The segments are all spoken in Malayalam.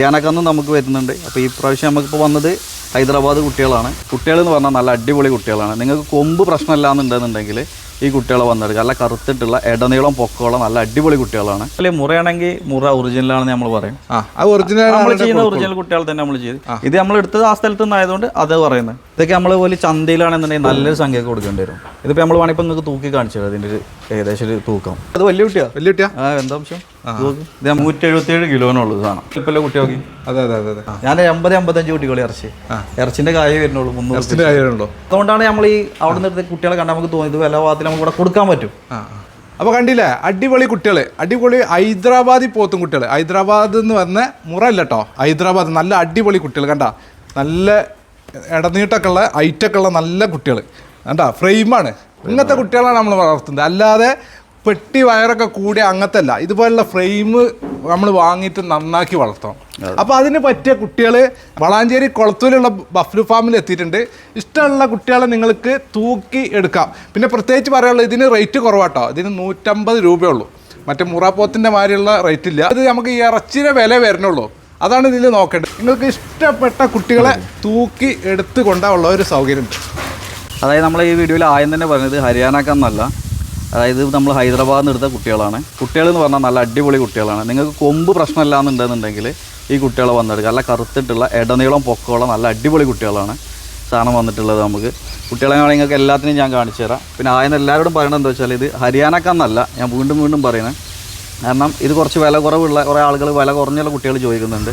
യാനക്കന്നും നമുക്ക് വരുന്നുണ്ട് അപ്പോൾ ഈ പ്രാവശ്യം നമുക്കിപ്പോൾ വന്നത് ഹൈദരാബാദ് കുട്ടികളാണ് കുട്ടികളെന്ന് പറഞ്ഞാൽ നല്ല അടിപൊളി കുട്ടികളാണ് നിങ്ങൾക്ക് കൊമ്പ് പ്രശ്നമില്ല എന്നുണ്ടെന്നുണ്ടെങ്കിൽ ഈ കുട്ടികളെ വന്നെടുക്കുക നല്ല കറുത്തിട്ടുള്ള ഇടനീളം പൊക്കമുള്ള നല്ല അടിപൊളി കുട്ടികളാണ് അല്ലെങ്കിൽ മുറയാണെങ്കിൽ മുറ ഒറിജിനലാണെന്ന് നമ്മൾ പറയും ആ അത് ഒറിജിനൽ നമ്മൾ ചെയ്യുന്ന ഒറിജിനൽ കുട്ടികൾ തന്നെ നമ്മൾ ചെയ്ത് ഇത് നമ്മൾ എടുത്തത് ആ സ്ഥലത്ത് നിന്നായതുകൊണ്ട് അത് പറയുന്നത് ഇതൊക്കെ നമ്മൾ പോലെ ചന്തയിലാണെന്നുണ്ടെങ്കിൽ നല്ലൊരു സംഖ്യ കൊടുക്കേണ്ടി വരും. ഇതിപ്പോൾ നമ്മൾ വേണമെങ്കിൽ നിങ്ങൾക്ക് തൂക്കി കാണിച്ചു തരാം. ഇതിന്റെ ഒരു ഏകദേശം ഒരു തൂക്കം. അത് വലിയ കുട്ടിയാ? വലിയ കുട്ടിയാ? ആ എന്താ തൂക്ക്. ഇത് നൂറ്റി എഴുപത്തി ഏഴ് കിലോനുള്ളൂ സാധനം. ഇപ്പം കുട്ടി നോക്കി? അതെ അതെ അതെ ഞാൻ എൺപത് എൺപത്തഞ്ച് കുട്ടികളെ ഇറച്ചി. ഇറച്ചിന്റെ കായ വരുന്നുള്ളൂ മുന്നൂറ് അതുകൊണ്ടാണ് നമ്മൾ ഈ അവിടെ നിന്ന് കുട്ടികളെ കണ്ടാൽ നമുക്ക് തോന്നിയത് വില ഭാഗത്തിൽ നമുക്ക് ഇവിടെ കൊടുക്കാൻ പറ്റും. ആ അപ്പോൾ കണ്ടില്ലേ? അടിപൊളി കുട്ടികൾ അടിപൊളി ഹൈദരാബാദി പോത്തും കുട്ടികൾ ഹൈദരാബാദ് എന്ന് പറഞ്ഞ മുറ ഇല്ല കേട്ടോ ഹൈദരാബാദ് നല്ല അടിപൊളി കുട്ടികൾ കണ്ട? നല്ല ഇടനീട്ടൊക്കെ ഉള്ള ഐറ്റൊക്കെ ഉള്ള നല്ല കുട്ടികൾ. കണ്ട? ഫ്രെയിമാണ്. ഇങ്ങനത്തെ കുട്ടികളാണ് നമ്മൾ വളർത്തുന്നത്. അല്ലാതെ പെട്ടി വയറൊക്കെ കൂടി അങ്ങനത്തെ അല്ല ഇതുപോലുള്ള ഫ്രെയിം നമ്മൾ വാങ്ങിയിട്ട് നന്നാക്കി വളർത്തണം. അപ്പോൾ അതിന് പറ്റിയ കുട്ടികൾ വളാഞ്ചേരി കുളത്തൂലുള്ള ബഫ്ലു ഫാമിൽ എത്തിയിട്ടുണ്ട്. ഇഷ്ടമുള്ള കുട്ടികളെ നിങ്ങൾക്ക് തൂക്കി എടുക്കാം. പിന്നെ പ്രത്യേകിച്ച് പറയാനുള്ളത് ഇതിന് റേറ്റ് കുറവാട്ടോ. ഇതിന് നൂറ്റമ്പത് രൂപയുള്ളൂ മറ്റേ മുറാപ്പോത്തിന്റെ മാതിരിയുള്ള റേറ്റ് ഇല്ല അത് നമുക്ക് ഈ ഇറച്ചിയുടെ വില വരണുള്ളൂ അതാണ് ഇതിൽ നോക്കേണ്ടത്. നിങ്ങൾക്ക് ഇഷ്ടപ്പെട്ട കുട്ടികളെ തൂക്കി എടുത്ത് കൊണ്ടുള്ള ഒരു സൗകര്യമുണ്ട് അതായത് നമ്മൾ ഈ വീഡിയോയിൽ ആദ്യം തന്നെ പറഞ്ഞത് ഹരിയാനക്കെന്നല്ല അതായത് നമ്മൾ ഹൈദരാബാദിൽ നിന്ന് എടുത്ത കുട്ടികളാണ്. കുട്ടികൾ എന്ന് പറഞ്ഞാൽ നല്ല അടിപൊളി കുട്ടികളാണ്. നിങ്ങൾക്ക് കൊമ്പ് പ്രശ്നമില്ല എന്നുണ്ടെന്നുണ്ടെങ്കിൽ ഈ കുട്ടികളെ വന്നെടുക്കുക. നല്ല കറുത്തിട്ടുള്ള ഇടനീളം പൊക്കമുള്ള നല്ല അടിപൊളി കുട്ടികളാണ് സാധനം വന്നിട്ടുള്ളത് നമുക്ക്. കുട്ടികളെ വേണമെങ്കിൽ നിങ്ങൾക്ക് എല്ലാത്തിനും ഞാൻ കാണിച്ചു തരാം. പിന്നെ ആദ്യം എല്ലാവരോടും പറയണത് എന്താ വെച്ചാൽ ഇത് ഹരിയാനക്കാന്നല്ല ഞാൻ വീണ്ടും വീണ്ടും പറയുന്നത് കാരണം ഇത് കുറച്ച് വില കുറവുള്ള കുറേ ആളുകൾ വില കുറഞ്ഞുള്ള കുട്ടികൾ ചോദിക്കുന്നുണ്ട്.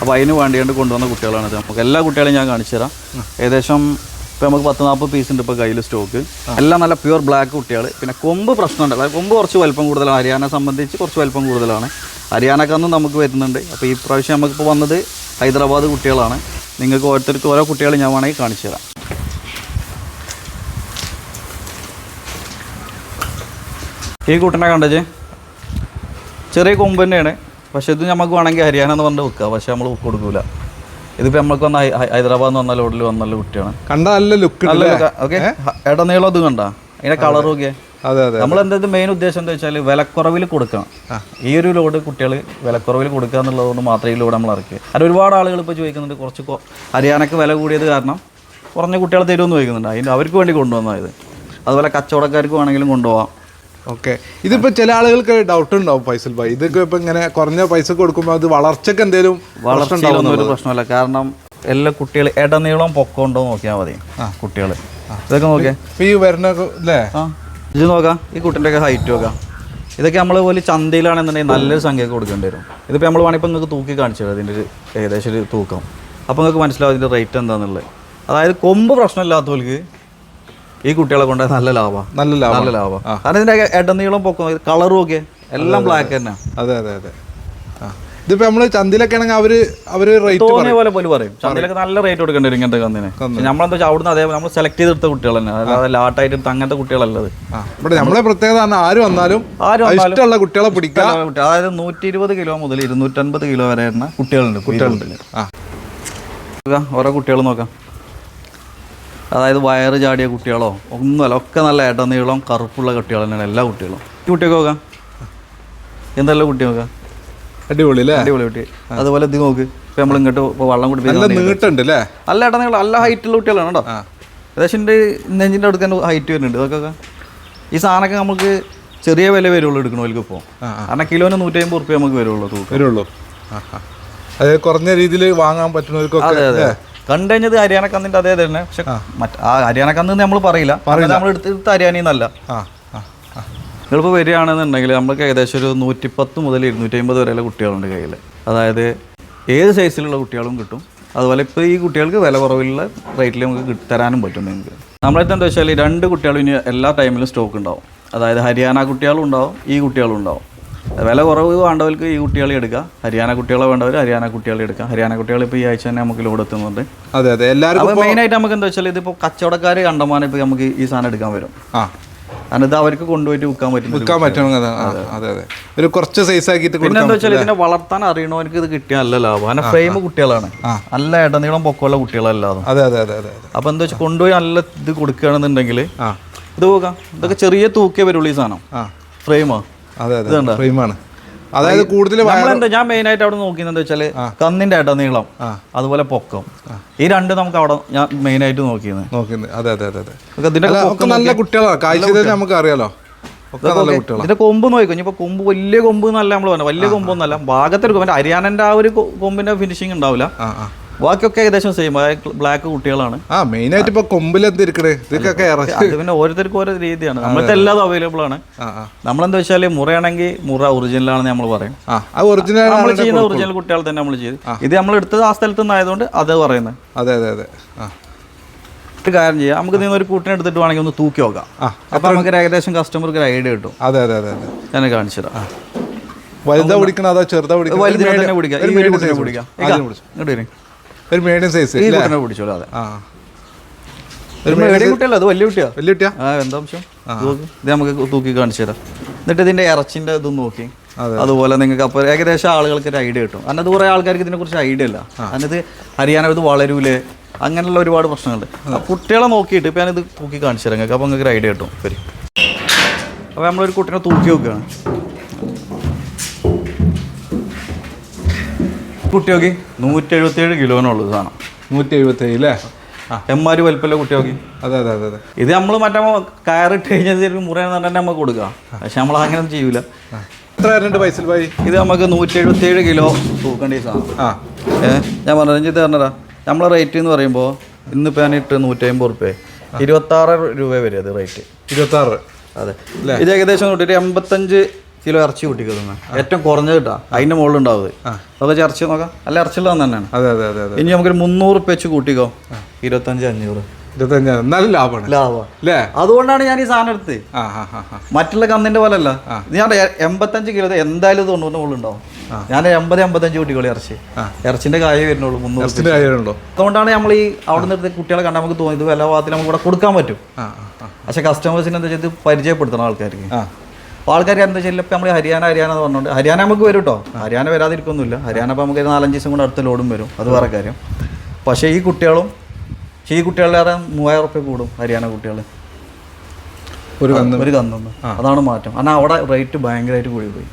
അപ്പോൾ അതിന് വേണ്ടിയാണ്ട് കൊണ്ടുവന്ന കുട്ടികളാണ് നമുക്ക് എല്ലാ കുട്ടികളെയും ഞാൻ കാണിച്ചു തരാം. ഏകദേശം ഇപ്പോൾ നമുക്ക് പത്ത് നാൽപ്പത് പീസ് ഉണ്ട് ഇപ്പോൾ കയ്യിൽ സ്റ്റോക്ക് എല്ലാം നല്ല പ്യുവർ ബ്ലാക്ക് കുട്ടികൾ. പിന്നെ കൊമ്പ് പ്രശ്നമുണ്ട്. അതായത് കൊമ്പ് കുറച്ച് വലിപ്പം കൂടുതലാണ്. ഹരിയാന സംബന്ധിച്ച് കുറച്ച് വലിപ്പം കൂടുതലാണ്. ഹരിയാനക്കന്നും നമുക്ക് വരുന്നുണ്ട്. അപ്പോൾ ഈ പ്രാവശ്യം നമുക്കിപ്പോൾ വന്നത് ഹൈദരാബാദ് കുട്ടികളാണ്. നിങ്ങൾക്ക് ഓരോരുത്തർക്ക് ഓരോ കുട്ടികൾ ഞാൻ വേണമെങ്കിൽ കാണിച്ചു തരാം. ഈ കുട്ടനെ കണ്ടേ ചെറിയ കൊമ്പ് തന്നെയാണ്. പക്ഷേ ഇത് നമുക്ക് വേണമെങ്കിൽ ഹരിയാന എന്ന് പറഞ്ഞിട്ട് വെക്കുക പക്ഷെ നമ്മൾ കൊടുക്കൂല. ഇതിപ്പോൾ നമ്മൾക്ക് വന്ന ഹൈദരാബാദ് പറഞ്ഞ ലോഡിൽ വന്ന നല്ല കുട്ടിയാണ്. കണ്ട നല്ല ലുക്ക് നല്ല ഓക്കെ. ഇടനീളം അത് കണ്ട? അതിന്റെ കളർ ഒക്കെ അതെ അതെ നമ്മൾ എന്താ മെയിൻ ഉദ്ദേശം എന്താ വെച്ചാൽ വിലക്കുറവിൽ കൊടുക്കണം. ഈ ഒരു ലോഡ് കുട്ടികൾ വിലക്കുറവിൽ കൊടുക്കുക എന്നുള്ളതുകൊണ്ട് മാത്രമേ ഈ ലോഡ് നമ്മൾ ഇറക്കുക. അത് ഒരുപാട് ആളുകൾ ഇപ്പോൾ ചോദിക്കുന്നുണ്ട് കുറച്ച് ഹരിയാനക്ക് വില കൂടിയത് കാരണം കുറഞ്ഞ കുട്ടികൾ തരുമെന്ന് ചോദിക്കുന്നുണ്ട്. അതിന് അവർക്ക് വേണ്ടി കൊണ്ടുവന്നത് അതുപോലെ കച്ചവടക്കാർക്ക് വേണമെങ്കിലും കൊണ്ടുപോകാം ഓക്കെ. ഇതിപ്പോ ചില ആളുകൾക്ക് ഡൗട്ട് ഉണ്ടാവും ഫൈസൽ ഭായി. ഇതൊക്കെ ഇപ്പൊ ഇങ്ങനെ കുറഞ്ഞ പൈസ കൊടുക്കുമ്പോൾ അത് വളർച്ചക്ക് എന്തെങ്കിലും വളർച്ചയിലൊന്നും ഒരു പ്രശ്നമല്ല. കാരണം എല്ലാ കുട്ടികൾ ഇടനീളം പൊക്കം ഉണ്ടോ നോക്കിയാൽ മതി കുട്ടികൾ ഇതൊക്കെ നോക്കേ ഈ വരുന്ന അല്ലേ ഇത് നോക്കാം. ഈ കുട്ടിന്റെ ഒക്കെ ഹൈറ്റ് നോക്കാം. ഇതൊക്കെ നമ്മൾ പോലെ ചന്തയിലാണെന്നുണ്ടെങ്കിൽ നല്ലൊരു സംഖ്യ കൊടുക്കേണ്ടി വരും. ഇതിപ്പോൾ നമ്മൾ വേണമെങ്കിൽ ഇപ്പോൾ നിങ്ങൾക്ക് തൂക്കി കാണിച്ചു തരാം. ഇതിന്റെ ഒരു ഏകദേശം ഒരു തൂക്കം. അപ്പോൾ നിങ്ങൾക്ക് മനസ്സിലാവും ഇതിന്റെ റേറ്റ് എന്താണെന്നുള്ളത് അതായത് കൊമ്പ് പ്രശ്നമില്ലാത്തവർക്ക് ഈ കുട്ടികളെ കൊണ്ട് നല്ല ലാഭമാണ് നല്ല ലാഭം. നല്ല ലാഭം. കാരണം ഇതിന്റെ ഇടനീളം പൊക്കം. കളറും ഒക്കെ എല്ലാം ബ്ലാക്ക് തന്നെ അതെ. അതെ അതെ ഇതിപ്പോ നമ്മൾ ചന്തിലൊക്കെ ആണെങ്കിൽ അവർ അവർ റേറ്റ് തോന്നിയ പോലെ പോലും പറയും. ചന്തയിലൊക്കെ നല്ല റേറ്റ് കൊടുക്കേണ്ടി വരും ഇങ്ങനത്തെ കന്നിന്. നമ്മളെന്താ വെച്ചാൽ അവിടുന്ന് അതേ നമ്മൾ സെലക്ട് ചെയ്തെടുത്ത കുട്ടികൾ തന്നെ അല്ലാതെ ലാട്ടായിട്ട് അങ്ങനത്തെ കുട്ടികളല്ലത് ഇവിടെ നമ്മളെ പ്രത്യേകത ആര് വന്നാലും ആരും ഇഷ്ടമുള്ള കുട്ടികളെ പിടിക്കാൻ അതായത് നൂറ്റി ഇരുപത് കിലോ മുതൽ ഇരുന്നൂറ്റൻപത് കിലോ വരെ കുട്ടികളുണ്ട്. കുട്ടികളുണ്ട്. ഓരോ കുട്ടികൾ നോക്കാം. അതായത് വയറ് ചാടിയ കുട്ടികളോ ഒന്നുമല്ല ഒക്കെ നല്ല ഇടനീളം കറുപ്പുള്ള കുട്ടികൾ തന്നെയാണ് എല്ലാ കുട്ടികളും. ഈ കുട്ടിയൊക്കെ നോക്കാം. എന്തല്ല കുട്ടി നോക്കാം? അടിപൊളി അല്ലേ? അടിപൊളി കുട്ടി. അതുപോലെ ഇത് നോക്ക്. ഇപ്പം നമ്മൾ ഇങ്ങോട്ട് വള്ളം നീട്ടുണ്ട് അല്ലേ? നല്ല ഇടനീളം നല്ല ഹൈറ്റുള്ള കുട്ടികളാണ് കേട്ടോ. ഏകദേശം എന്റെ നെഞ്ചിന്റെ അടുത്ത് തന്നെ ഹൈറ്റ് വരുന്നുണ്ട്. ഇതൊക്കെ ഈ സാധനമൊക്കെ നമുക്ക് ചെറിയ വില വരുള്ളൂ എടുക്കണമല്ലോ ഇപ്പോൾ കാരണം കിലോന് നൂറ്റി അമ്പത് റുപ്യ നമുക്ക് വരുള്ളൂ വരുള്ളൂ. അതായത് കുറഞ്ഞ രീതിയിൽ വാങ്ങാൻ പറ്റുന്നവർക്കൊക്കെ അതെ അതെ. കണ്ടു കഴിഞ്ഞത് ഹരിയാന കന്നിന്റെ അതേ തന്നെ. പക്ഷെ മറ്റ് ആ ഹരിയാന കന്ന് നമ്മൾ പറയില്ല. നമ്മൾ എടുത്തെടുത്ത് എടുത്ത ഹരിയാന എന്നല്ല ആ ആ ആ. നിങ്ങളിപ്പോൾ വരികയാണെന്നുണ്ടെങ്കിൽ നമുക്ക് ഏകദേശം ഒരു നൂറ്റിപ്പത്ത് മുതൽ ഇരുന്നൂറ്റി അമ്പത് വരെയുള്ള കുട്ടികളുണ്ട് കയ്യിൽ അതായത് ഏത് സൈസിലുള്ള കുട്ടികളും കിട്ടും. അതുപോലെ ഇപ്പോൾ ഈ കുട്ടികൾക്ക് വില കുറവിലുള്ള റേറ്റിൽ നമുക്ക് തരാനും പറ്റും നിങ്ങൾക്ക്. നമ്മളടുത്ത് എന്താ വെച്ചാൽ രണ്ട് കുട്ടികളും ഇനി എല്ലാ ടൈമിലും സ്റ്റോക്ക് ഉണ്ടാവും. അതായത് ഹരിയാന കുട്ടികളും ഉണ്ടാവും ഈ കുട്ടികളും ഉണ്ടാവും. വില കുറവ് വേണ്ടവർക്ക് ഈ കുട്ടികളെ എടുക്കാം. ഹരിയാന കുട്ടികളെ വേണ്ടവർ ഹരിയാന കുട്ടികളെ എടുക്കാം. ഹരിയാന കുട്ടികൾ ഇപ്പോൾ ഈ ആഴ്ച തന്നെ നമുക്ക് ലോഡ് എത്തുന്നുണ്ട്. അതെ അതെ. എല്ലാവർക്കും മെയിൻ മെയിനായിട്ട് നമുക്ക് എന്താ വെച്ചാൽ ഇതിപ്പോൾ കച്ചവടക്കാർ കണ്ടമാനം ഇപ്പോൾ നമുക്ക് ഈ സാധനം എടുക്കാൻ വരും. ആ. കാരണം ഇത് അവർക്ക് കൊണ്ടുപോയിട്ട് വിൽക്കാൻ പറ്റും വിൽക്കാൻ പറ്റണം അതെ അതെ. അതെ ഒരു കുറച്ച് സൈസ് ആക്കിയിട്ട് പിന്നെ എന്താ വെച്ചാൽ ഇതിനെ വളർത്താൻ അറിയണവർക്ക് ഇത് കിട്ടിയ നല്ല ലാഭം. കാരണം ഫ്രെയിം കുട്ടികളാണ്. നല്ല ഇടനീളം പൊക്കമുള്ള കുട്ടികളല്ലാതെ അതെ അതെ അതെ അതെ അപ്പോൾ എന്താ വെച്ചാൽ കൊണ്ടുപോയി നല്ല ഇത് കൊടുക്കുകയാണെന്നുണ്ടെങ്കിൽ ഇത് പോകാം. ഇതൊക്കെ ചെറിയ തൂക്കേ വരുള്ളൂ ഈ സാധനം. ആ. ഫ്രെയിമോ. അതെ അതെ? ഫ്രെയിമാണ്. അതായത് കൂടുതൽ നമ്മളെന്താ ഞാൻ മെയിൻ ആയിട്ട് അവിടെ നോക്കിയെന്ന് വെച്ചാൽ കന്നിന്റെ ഏട്ട നീളം അതുപോലെ പൊക്കം. ഈ രണ്ട് നമുക്ക് അവിടെ ഞാൻ മെയിൻ ആയിട്ട് നോക്കിയത്. അതെ അതെ അതെ നല്ല കുട്ടികളാണ് കാഴ്ച നമുക്ക് അറിയാലോ നല്ല ഇതിന്റെ കൊമ്പ് നോക്കി ഇനിയിപ്പോ കൊമ്പ് വലിയ കൊമ്പ് എന്നല്ല നമ്മൾ പറഞ്ഞത്. വലിയ കൊമ്പൊന്നല്ല ഭാഗത്തെടുക്കും ഹരിയാനന്റെ ആ ഒരു കൊമ്പിന്റെ ഫിനിഷിങ് ഉണ്ടാവില്ല. ബാക്കിയൊക്കെ ഏകദേശം സെയിം ബ്ലാക്ക് കുട്ടികളാണ്. ആ മെയിൻ ആയിട്ട് ഇപ്പൊ കൊമ്പിലെന്ത് ഇതൊക്കെ അത് പിന്നെ ഓരോരുത്തർക്കും ഓരോ രീതിയാണ്. നമ്മളത്തെ എല്ലാതും അവൈലബിൾ ആണ്. നമ്മളെന്താ വെച്ചാൽ മുറയാണെങ്കിൽ മുറ ഒറിജിനൽ ആണെന്ന് നമ്മൾ പറയും. ഒറിജിനൽ നമ്മൾ ചെയ്യുന്ന ഒറിജിനൽ കുട്ടികൾ തന്നെ നമ്മൾ ചെയ്ത് ഇത് നമ്മൾ എടുത്തത് ആ സ്ഥലത്ത് നിന്നായതുകൊണ്ട് അത് പറയുന്നത്. അതെ അതെ അതെ. ഒരു കാര്യം ചെയ്യാം. നമുക്ക് നിങ്ങൾ ഒരു കൂട്ടിനെ എടുത്തിട്ട് വേണമെങ്കിൽ ഒന്ന് തൂക്കി നോക്കാം. അപ്പൊ നമുക്ക് ഏകദേശം കസ്റ്റമർക്ക് ഒരു ഐഡിയ കിട്ടും. അതെ അതെ അതെ ഞാൻ കാണിച്ചു തരാം. വലുതാ പിടിക്കണം അതോ ചെറുതാ പിടിക്കണം? വലുതിനെ തന്നെ പിടിക്കാം. ഇങ്ങോട്ട് വരും. ഒരു മീഡിയം സൈസ് ഈ കുട്ടിനെ പിടിച്ചോളൂ അതെ. ആ. ഒരു മീഡിയം കുട്ടിയല്ല അത് വലിയ കുട്ടിയാ. വലിയ കുട്ടിയാ? ആ എന്താ അംശം? ഇത് നമുക്ക് തൂക്കി കാണിച്ചു തരാം. എന്നിട്ട് ഇതിന്റെ ഇറച്ചിന്റെ ഇതും നോക്കി. അതെ. അതുപോലെ നിങ്ങൾക്ക് അപ്പോൾ ഏകദേശം ആളുകൾക്ക് ഒരു ഐഡിയ കിട്ടും. അന്നത് കുറേ ആൾക്കാർക്ക് ഇതിനെ കുറിച്ച് ഐഡിയ ഇല്ല. അതിനകത്ത് ഹരിയാന ഇത് വളരൂലേ? അങ്ങനെയുള്ള ഒരുപാട് പ്രശ്നങ്ങളുണ്ട് കുട്ടികളെ നോക്കിയിട്ട് ഇപ്പൊ ഞാനിത് തൂക്കി കാണിച്ചു തരാം. നിങ്ങൾക്ക് അപ്പോൾ നിങ്ങൾക്ക് ഒരു ഐഡിയ കിട്ടും. അപ്പൊ അപ്പോൾ നമ്മളൊരു കുട്ടീനെ തൂക്കി നോക്കുകയാണ്. കുട്ടി നോക്കി. നൂറ്റി എഴുപത്തിയേഴ് കിലോനുള്ളൂ സാധനം. നൂറ്റി എഴുപത്തി ഏഴ് അല്ലേ എമ്മാര് വലിപ്പമല്ല കുട്ടി നോക്കി? അതെ അതെ അതെ അതെ. ഇത് നമ്മൾ മറ്റേ കയറിട്ട് കഴിഞ്ഞാൽ ചിലപ്പോൾ മുറിയെന്ന് പറഞ്ഞാൽ നമുക്ക് കൊടുക്കാം. പക്ഷെ നമ്മൾ അങ്ങനെ ഒന്നും ചെയ്യൂല. എത്ര ഭായി ഇത് നമുക്ക് നൂറ്റി എഴുപത്തിയേഴ് കിലോ തൂക്കേണ്ട ഈ സാധനം. ആ. ഞാൻ പറഞ്ഞു പറഞ്ഞതാ നമ്മളെ റേറ്റ് എന്ന് പറയുമ്പോൾ ഇന്നിപ്പോൾ ഞാൻ ഇട്ട് നൂറ്റി അമ്പത് റുപ്യ ഇരുപത്താറ് രൂപ വരും അത് റേറ്റ് ഇരുപത്തി ആറ് അതെ ഇത് ഏകദേശം കൂട്ടിയിട്ട് എൺപത്തഞ്ച് കിലോ ഇറച്ചി കൂട്ടിക്കുന്ന ഏറ്റവും കുറഞ്ഞത് കിട്ടാ. അതിന്റെ മുകളിൽ ഉണ്ടാവുക അതൊക്കെ ഇറച്ചി നോക്കാം. അല്ല ഇറച്ചി ഉള്ളത് തന്നെയാണ് അതെ അതെ അതെ ഇനി നമുക്കൊരു മുന്നൂറ് പേച്ച് വെച്ച് കൂട്ടിക്കോ. ഇരുപത്തഞ്ച് അഞ്ഞൂറ്. ഇരുപത്തഞ്ച് എന്നാലും ലാഭമാണ്. ലാഭം. അല്ലേ അതുകൊണ്ടാണ് ഞാൻ ഈ സാധനം ആ മറ്റുള്ള കന്നിന്റെ പോലെ അല്ല ഞാൻ എൺപത്തഞ്ച് കിലോ എന്തായാലും തൊണ്ണൂറിന് മുകളിൽ ഉണ്ടാവും. ഞാൻ എൺപത് എൺപത്തഞ്ച് കുട്ടികളെ ഇറച്ചി. ഇറച്ചിന്റെ കായ വരുന്നുള്ളൂ മുന്നൂറ് കാര്യമുണ്ടോ അതുകൊണ്ടാണ് നമ്മൾ ഈ അവിടെ നിന്ന് കുട്ടികളെ കണ്ടാൽ നമുക്ക് തോന്നിയത് വില ഭാഗത്തിൽ നമുക്ക് ഇവിടെ കൊടുക്കാൻ പറ്റും. പക്ഷെ കസ്റ്റമേഴ്സിനെന്താ ആ. കസ്റ്റമേഴ്സിന് എന്താ ചെയ്ത് പരിചയപ്പെടുത്തണം ആൾക്കാർക്ക്. അപ്പോൾ ആൾക്കാർ എന്താ വെച്ചാൽ ഇപ്പോൾ നമ്മൾ ഹരിയാന ഹരിയാന എന്ന് പറഞ്ഞുകൊണ്ട് ഹരിയാന നമുക്ക് വരും കേട്ടോ ഹരിയാന വരാതിരിക്കൊന്നുമില്ല. ഹരിയാന ഇപ്പോൾ നമുക്ക് നാലഞ്ച് ദിവസം കൊണ്ട് അടുത്ത ലോഡും വരും. അത് വേറെ കാര്യം. പക്ഷേ ഈ കുട്ടികളും പക്ഷേ ഈ കുട്ടികളുടെ മൂവായിരം റുപ്യ കൂടും ഹരിയാന കുട്ടികൾ ഒരു കന്ന്. ഒരു കന്നൊന്ന് അതാണ് മാറ്റം. കാരണം അവിടെ റേറ്റ് ഭയങ്കരമായിട്ട് കൂടി പോയി